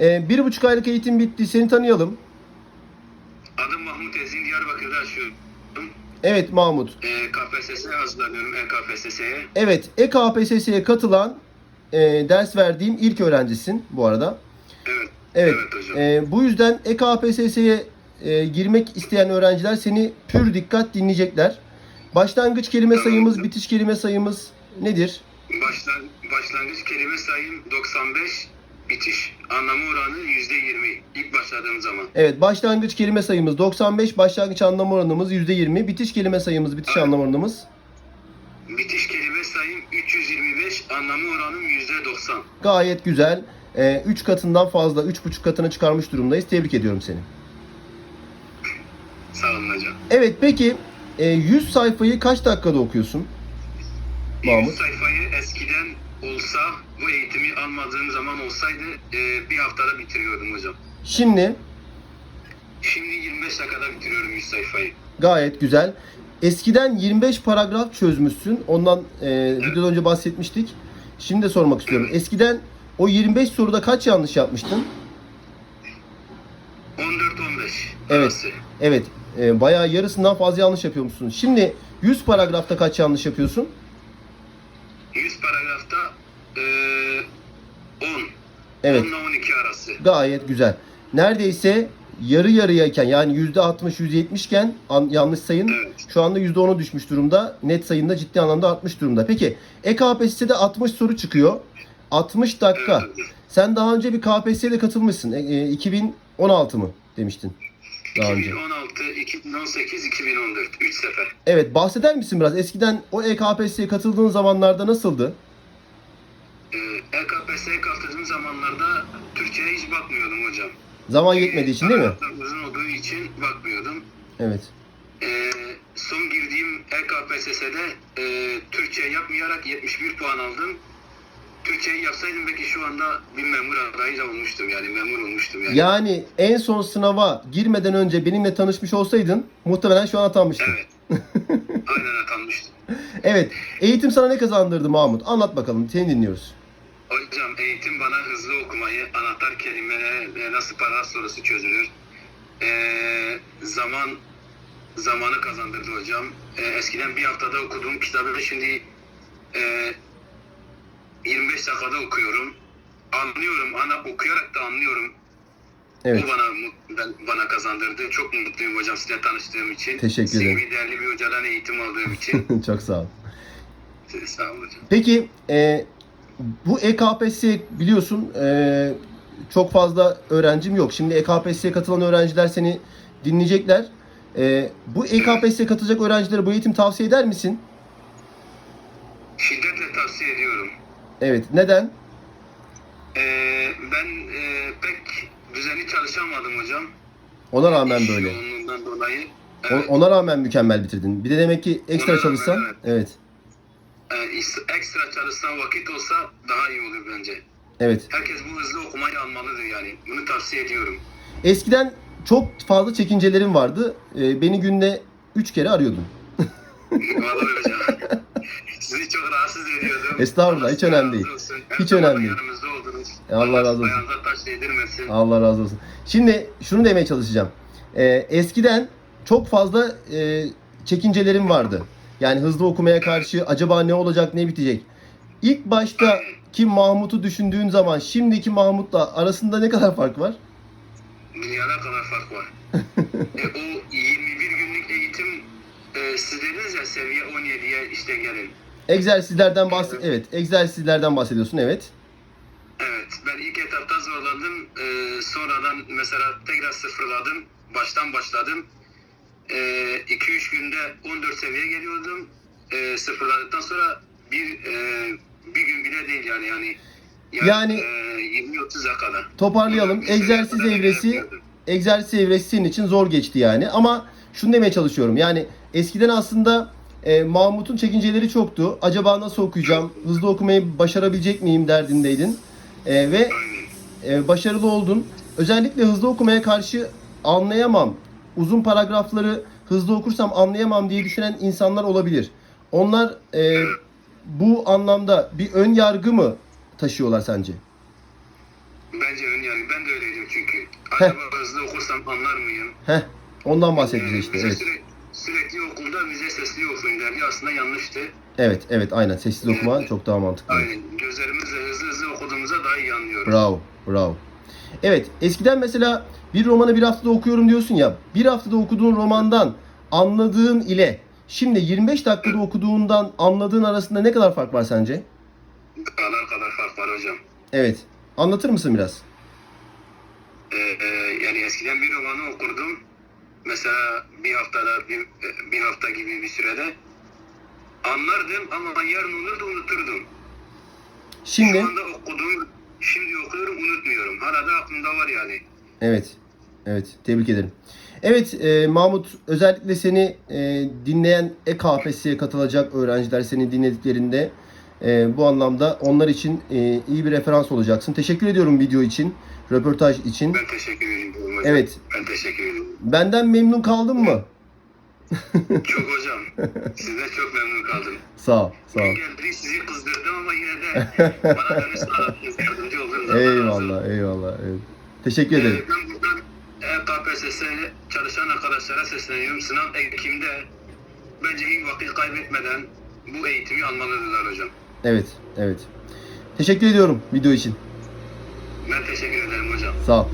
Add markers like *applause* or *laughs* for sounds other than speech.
e, bir buçuk aylık eğitim bitti. Seni tanıyalım. Adım Mahmut Ezin, Diyarbakır'da yaşıyorum. Evet Mahmut. E, KPSS'ye hazırlanıyorum, EKPSS'ye. Evet EKPSS'ye katılan e, ders verdiğim ilk öğrencisin bu arada. Evet. Evet. hocam. e, bu yüzden EKPSS'ye e, girmek isteyen öğrenciler seni pür dikkat dinleyecekler. Başlangıç kelime sayımız, bitiş kelime sayımız nedir? Başlan, başlangıç kelime sayım 95, bitiş anlamı oranı %20 ilk başladığım zaman. Evet, başlangıç kelime sayımız 95, başlangıç anlam oranımız %20, bitiş kelime sayımız, bitiş Evet. anlam oranımız Bitiş kelime sayım 325, anlamı oranım %90. gayet güzel. 3 katından fazla, 3,5 katına çıkarmış durumdayız. Tebrik ediyorum seni. Sağ olun hocam. Evet, peki e, 100 sayfayı kaç dakikada okuyorsun? Mahmut. 100 sayfayı eskiden olsa, bu eğitimi almadığım zaman olsaydı e, bir haftada bitiriyordum hocam. Şimdi Şimdi 25 dakikada bitiriyorum 100 sayfayı. Gayet güzel. Eskiden 25 paragraf çözmüşsün. Ondan e, videodan önce bahsetmiştik. Şimdi de sormak istiyorum. Eskiden o 25 soruda kaç yanlış yapmıştın? 14-15 Evet. Evet. E, bayağı yarısından fazla yanlış yapıyormuşsun. Şimdi 100 paragrafta kaç yanlış yapıyorsun? 100 paragrafta eee 10. Evet. 10 ile 12 arası. Gayet güzel. Neredeyse yarı yarıyayken yani %60 %70 iken an- yanlış sayın Evet. şu anda %10'a düşmüş durumda. Net sayında ciddi anlamda artmış durumda. Peki E EKPSS'de 60 soru çıkıyor. 60 dakika. Evet. Sen daha önce bir KPSS'ye de katılmışsın. E, e, 2016 mı demiştin daha önce? 2016, 2018, 2014. 3 sefer. Evet bahseder misin biraz? Eskiden o E EKPSS'ye katıldığın zamanlarda nasıldı? Eee EKPS'ye katıldığım zamanlarda Türkçe'ye hiç bakmıyordum hocam. Zaman yetmediği için değil mi? Uzun olduğu için bakmıyordum. Evet. Eee, son girdiğim E EKPSS'de eee Türkçe yapmayarak 71 puan aldım. Türkçeyi yapsaydım belki şu anda bir memur adayı da olmuştum yani memur olmuştum yani. Yani en son sınava girmeden önce benimle tanışmış olsaydın muhtemelen şu an atanmıştın. Evet. *laughs* Aynen atanmıştım. Evet. Eğitim sana ne kazandırdı Mahmut? Anlat bakalım. Seni dinliyoruz. Hocam eğitim bana hızlı okumayı, anahtar kelimelere nasıl para sorusu çözülür, ee, zaman zamanı kazandırdı hocam. Ee, eskiden bir haftada okuduğum kitabı şimdi ee, 25 dakikada okuyorum. Anlıyorum, ana okuyarak da anlıyorum. Evet. Bu bana ben, bana kazandırdı. Çok mutluyum hocam sizinle tanıştığım için. Teşekkür Sizin ederim. gibi değerli bir hocadan eğitim aldığım için. *laughs* Çok sağ ol. Sağ olun hocam. Peki e, bu EKPSS biliyorsun e, çok fazla öğrencim yok. Şimdi EKPSS'ye katılan öğrenciler seni dinleyecekler. E, bu EKPSS'ye katılacak öğrencilere bu eğitim tavsiye eder misin? Şiddetle tavsiye ediyorum. Evet. Neden? Ee, ben e, pek düzenli çalışamadım hocam. Ona rağmen İş böyle. yoğunluğundan dolayı. Evet. Ona rağmen mükemmel bitirdin. Bir de demek ki ekstra Ona rağmen, çalışsan. evet. Evet. Ee, ekstra çalışsam vakit olsa daha iyi olur bence. Evet. Herkes bu hızlı okumayı almalıdır yani. Bunu tavsiye ediyorum. Eskiden çok fazla çekincelerim vardı. E, beni günde 3 kere arıyordun. Vallahi hocam. *laughs* Sizi çok rahatsız ediyordum. Estağfurullah, hiç önemli değil. Hiç önemli değil. E, Allah razı olsun. Allah razı olsun. Şimdi şunu demeye çalışacağım. Ee, eskiden çok fazla e, çekincelerim vardı. Yani hızlı okumaya karşı acaba ne olacak ne bitecek. İlk başta ki Mahmut'u düşündüğün zaman şimdiki Mahmut'la arasında ne kadar fark var? Dünyada kadar fark var. *laughs* e, o 21 günlük eğitim e, siz dediniz ya seviye 17'ye işte gelin. Egzersizlerden bahset evet, egzersizlerden bahsediyorsun evet. Evet ben ilk etapta zorlandım. E, sonradan mesela tekrar sıfırladım. Baştan başladım. 2-3 günde 14 seviyeye geliyordum. E, sıfırladıktan sonra bir e, bir gün bile değil yani yani Yani- e, 20-30'a kadar. Toparlayalım. Seviyeye Egzersiz evresi egzersiz evresi senin için zor geçti yani. Ama şunu demeye çalışıyorum. Yani eskiden aslında e, Mahmut'un çekinceleri çoktu. Acaba nasıl okuyacağım? Hızlı okumayı başarabilecek miyim derdindeydin. E, ve e, başarılı oldun. Özellikle hızlı okumaya karşı anlayamam. Uzun paragrafları hızlı okursam anlayamam diye düşünen insanlar olabilir. Onlar e, bu anlamda bir ön yargı mı taşıyorlar sence? Bence ön yani ben de öyleydim çünkü. Acaba hızlı okursam anlar mıyım? Heh, ondan bahset bize işte. Evet. sürekli, sürekli okulda bize sesli okuyun derdi. Aslında yanlıştı. Evet, evet aynen. Sessiz okuma çok daha mantıklı. Aynen. Gözlerimizle hızlı hızlı okuduğumuza daha iyi anlıyoruz. Bravo, bravo. Evet, eskiden mesela bir romanı bir haftada okuyorum diyorsun ya. Bir haftada okuduğun romandan anladığın ile şimdi 25 dakikada okuduğundan anladığın arasında ne kadar fark var sence? Kadar kadar fark var hocam. Evet. Anlatır mısın biraz? Ee, e, yani eskiden bir romanı okurdum. Mesela bir haftada, bir, bir hafta gibi bir sürede. Anlardım ama yarın olurdu unuturdum. Şimdi Şu anda okuduğum, şimdi okuyorum unutmuyorum. Hala da aklımda var yani. Evet. Evet. Tebrik ederim. Evet e, Mahmut özellikle seni e, dinleyen EKPSS'ye katılacak öğrenciler seni dinlediklerinde e, bu anlamda onlar için e, iyi bir referans olacaksın. Teşekkür ediyorum video için, röportaj için. Ben teşekkür ederim. Hocam. Evet. Ben teşekkür ederim. Benden memnun kaldın mı? Çok hocam. Sizden çok memnun kaldım. Sağ ol. Sağ ol. Geldi sizi kızdırdım ama yine de bana dönüş sağladınız. Yardımcı oldunuz. Eyvallah, eyvallah. Evet. Teşekkür ederim. Ee, Ben buradan e, KPSS'ye çalışan arkadaşlara sesleniyorum. Sınav Ekim'de bence hiç vakit kaybetmeden bu eğitimi almalıdırlar hocam. Evet, evet. Teşekkür ediyorum video için. Ben teşekkür ederim hocam. Sağ ol.